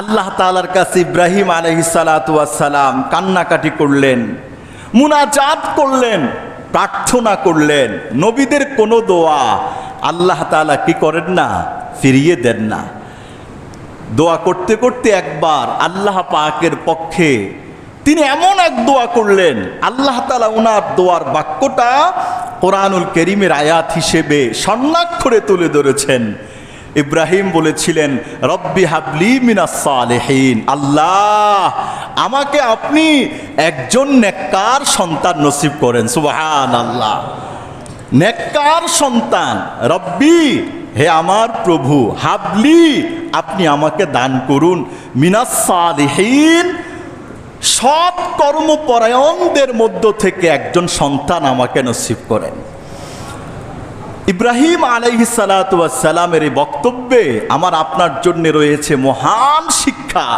আল্লাহ তালার কাছে ইব্রাহিম আলহিসালাম কান্নাকাটি করলেন, মুনাজাত করলেন, প্রার্থনা করলেন। নবীদের কোনো দোয়া আল্লাহ তালা কি করেন না? ফিরিয়ে দেন না। দোয়া করতে করতে একবার আল্লাহ পাকের পক্ষে তিনি এমন এক দোয়া করলেন, আল্লাহ তালা ওনার দোয়ার বাক্যটা কোরআনুল করিমের আয়াত হিসেবে স্বর্ণাক্ষরে তুলে ধরেছেন। ইব্রাহিম বলেছিলেন, রব্বি হাবলি মিনাস সালেহীন। আল্লাহ, আমাকে আপনি একজন নেককার সন্তান নসিব করেন সুবহান আল্লাহ নেককার সন্তান, রব্বি, হে আমার প্রভু, হাবলি, আপনি আমাকে দান করুন। মিনাস সালিহীন, সৎ কর্মপরায়ণদের মধ্য থেকে একজন সন্তান আমাকে নসিব করেন। ইব্রাহিম সালামের এই বক্তব্যে আমার আপনার জন্য রয়েছে মহান শিক্ষা।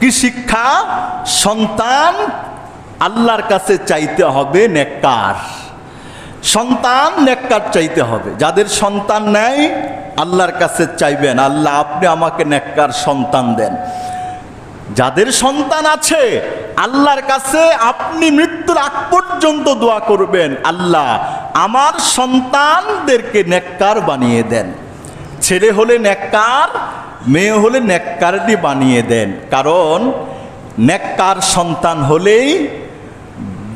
কি শিক্ষা? সন্তান আল্লাহর কাছে চাইতে হবে নেককার। সন্তান নেককার চাইতে হবে। যাদের সন্তান নেই, আল্লাহর কাছে চাইবেন আল্লাহ, আপনি আমাকে নেককার সন্তান দেন। যাদের সন্তান আছে, আল্লাহর কাছে আপনি মৃত্যুর আগ পর্যন্ত দোয়া করবেন। আল্লাহ আমার সন্তানদেরকে নেককার বানিয়ে দেন। ছেলে হলে নেককার, মেয়ে হলে নেককারটি বানিয়ে দেন। কারণ নেককার সন্তান হলেই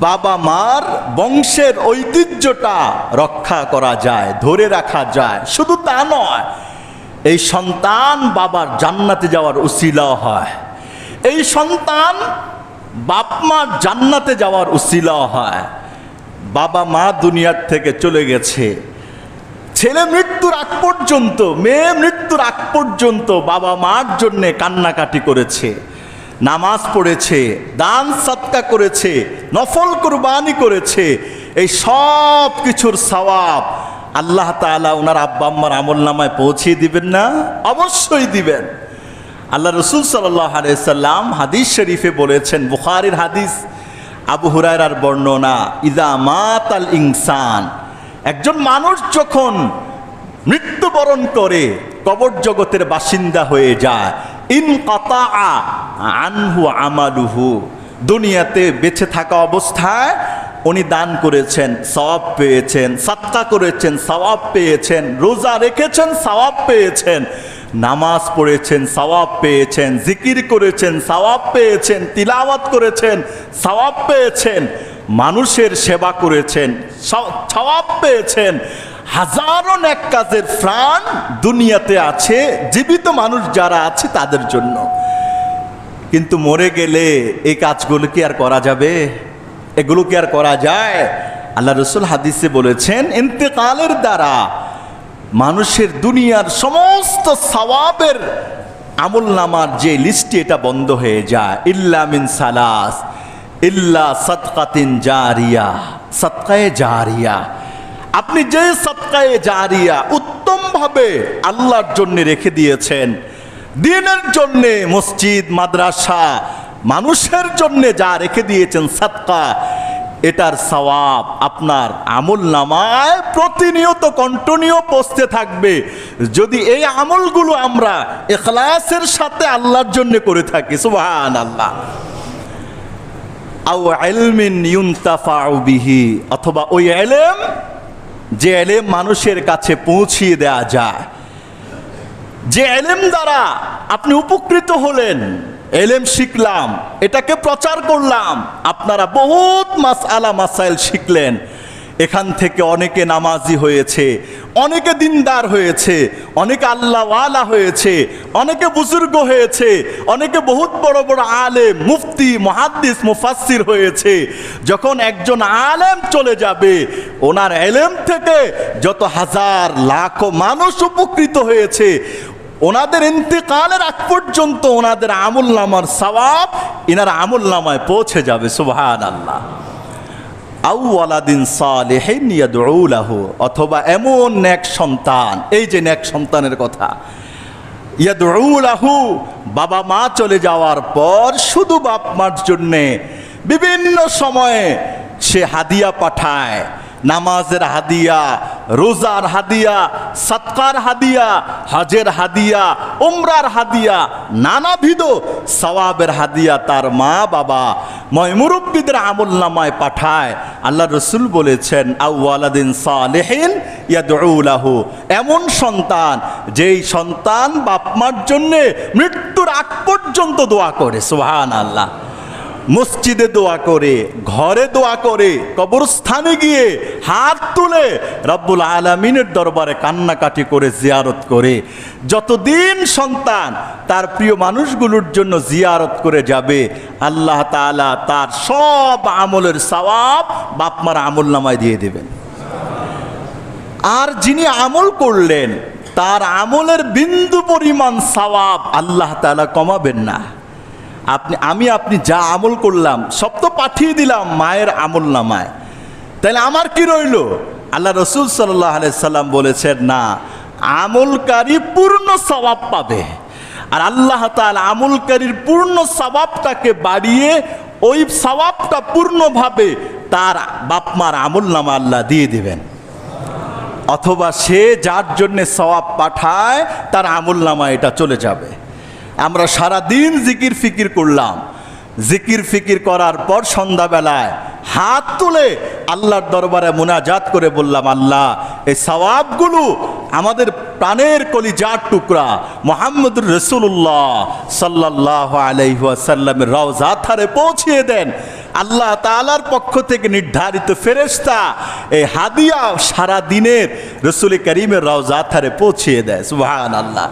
বাবা মার বংশের ঐতিহ্যটা রক্ষা করা যায়, ধরে রাখা যায়। শুধু তা নয়, এই সন্তান বাবার জান্নাতে যাওয়ার উসিলাও হয়। এই সন্তান বাপ মা জান্নাতে যাওয়ার উসিলাও হয়। বাবা মা দুনিয়ার থেকে চলে গেছে। ছেলে মৃত্যুর আগ পর্যন্ত, মেয়ে মৃত্যুর আগ পর্যন্ত বাবা মার জন্যে কান্নাকাটি করেছে। নামাজ পড়েছে, দান সৎকা করেছে, নফল কুরবানি করেছে। এই সব কিছুর সওয়াব আল্লাহ তাআলা ওনার আব্বা আম্মার আমল নামায় পৌঁছিয়ে দিবেন না? অবশ্যই দিবেন। আল্লাহ রসুল সাল্লাহ আলাইসাল্লাম হাদিস শরীফে বলেছেন, বুখারির হাদিস আবু হুরায়রার বর্ণনা ইদা মাত আল ইনসান। একজন মানুষ যখন মৃত্যুবরণ করে, কবর জগতের বাসিন্দা হয়ে যায়, ইন কাতা আনহু আমালুহু। দুনিয়াতে বেঁচে থাকা অবস্থায় উনি দান করেছেন, সওয়াব পেয়েছেন সাত্তা করেছেন, সওয়াব পেয়েছেন, রোজা রেখেছেন, সওয়াব পেয়েছেন। নামাজ পড়েছেন, সওয়াব পেয়েছেন, জিকির করেছেন, সওয়াব পেয়েছেন, তিলাওয়াত করেছেন, সওয়াব পেয়েছেন, মানুষের সেবা করেছেন সওয়াব পেয়েছেন। হাজারো এক কাজের প্রাণ দুনিয়াতে আছে, জীবিত মানুষ যারা আছে তাদের জন্য। কিন্তু মরে গেলে এই কাজগুলো কি আর করা যাবে? এগুলো কি আর করা যায়? আল্লাহ রসুল হাদিসে বলেছেন, ইন্তেকালের দ্বারা মানুষের দুনিয়ার সমস্ত সওয়াবের আমল নামার যে লিস্টটি এটা বন্ধ হয়ে যায়। ইল্লা মিন সালাস, ইল্লা সৎকাতিন জারিয়া সৎকায়ে জারিয়া। আপনি যে সৎকায়ে জারিয়া উত্তমভাবে আল্লাহর জন্য রেখে দিয়েছেন, দিনের জন্যে মসজিদ, মাদ্রাসা, মানুষের জন্য যা রেখে দিয়েছেন সৎকা এটার সওয়াব আপনার আমল নামায় প্রতিনিয়ত কন্টিনিউ পৌঁছতে থাকবে। যদি এই আমলগুলো আমরা এখলাসের সাথে আল্লাহর জন্য করে থাকি সুবহান আল্লাহ অথবা ওই এলেম যে এলেম মানুষের কাছে পৌঁছিয়ে দেয়া যায়। যে এলেম দ্বারা আপনি উপকৃত হলেন, এলেম শিখলাম, এটাকে প্রচার করলাম, আপনারা বহুত মাস আলা মাসাইল শিখলেন। এখান থেকে অনেকে নামাজি হয়েছে, অনেকে দিনদার হয়েছে, অনেকে আল্লাহওয়ালা হয়েছে, অনেকে বুজুর্গ হয়েছে, অনেকে বহুত বড় বড় আলেম, মুফতি, মহাদ্দিস মুফাসির হয়েছে। যখন একজন আলেম চলে যাবে ওনার এলেম থেকে যত হাজার লাখো মানুষ উপকৃত হয়েছে, ওনাদের ইন্তেকালের আগ পর্যন্ত ওনাদের আমুল নামার সবাব ইনার আমুল নামায় পৌঁছে যাবে সুবহান আল্লাহ আউওয়ালাদিন সালেহিন ইয়াদউলাহু অথবা এমন নেক সন্তান, এই যে নেক সন্তানের কথা ইয়াদউলাহু বাবা মা চলে যাওয়ার পর শুধু বাপ মার জন্যে বিভিন্ন সময়ে সে হাদিয়া পাঠায় নামাজের হাদিয়া, রোজার হাদিয়া সৎকার হাদিয়া, হজের হাদিয়া, উমরার হাদিয়া, নানাবিধ সওয়াবের হাদিয়া তার মা বাবা ময়মুরব্বীদের আমল নামায় পাঠায়। আল্লাহ রসুল বলেছেন আউ্লাদিন সালেহিন ইয়াদুলাহু এমন সন্তান, যেই সন্তান বাপমার জন্যে মৃত্যুর আগ পর্যন্ত দোয়া করে সোহান আল্লাহ মসজিদে দোয়া করে, ঘরে দোয়া করে, কবরস্থানে গিয়ে হাত তুলে রব্বুল আলমিনের দরবারে কান্নাকাটি করে জিয়ারত করে। যতদিন সন্তান তার প্রিয় মানুষগুলোর জন্য জিয়ারত করে যাবে, আল্লাহ তাআলা তার সব আমলের সওয়াব বাপমার আমল নামায় দিয়ে দেবেন। আর যিনি আমল করলেন, তার আমলের বিন্দু পরিমাণ সওয়াব আল্লাহ তাআলা কমাবেন না। আপনি, আমি আপনি যা আমল করলাম, সব তো পাঠিয়ে দিলাম মায়ের আমল নামায় তাহলে আমার কি রইল? আল্লাহ রসুল সাল্লাহ সাল্লাম বলেছেন, না, আমলকারী পূর্ণ সবাব পাবে। আর আল্লাহ তাআলা আমলকারীর পূর্ণ সবাবটাকে বাড়িয়ে ওই সবাবটা পূর্ণভাবে তার বাপমার আমল নামা আল্লাহ দিয়ে দিবেন। অথবা সে যার জন্যে সওয়াব পাঠায়, তার আমল নামা এটা চলে যাবে। আমরা সারা দিন জিকির ফিকির করলাম। জিকির ফিকির করার পর সন্ধ্যাবেলায় হাত তুলে আল্লাহর দরবারে মোনাজাত করে বললাম, আল্লাহ, এই সওয়াবগুলো আমাদের প্রাণের কলিজার টুকরা মোহাম্মদুর রসুল্লাহ সাল্লাহ আলাইসাল্লামের রওজা থারে পৌঁছিয়ে দেন। আল্লাহ তাআলার পক্ষ থেকে নির্ধারিত ফেরেশতা এই হাদিয়া সারা দিনের রসুল করিমের রওজা থারে পৌঁছিয়ে দেয়। সুবহান আল্লাহ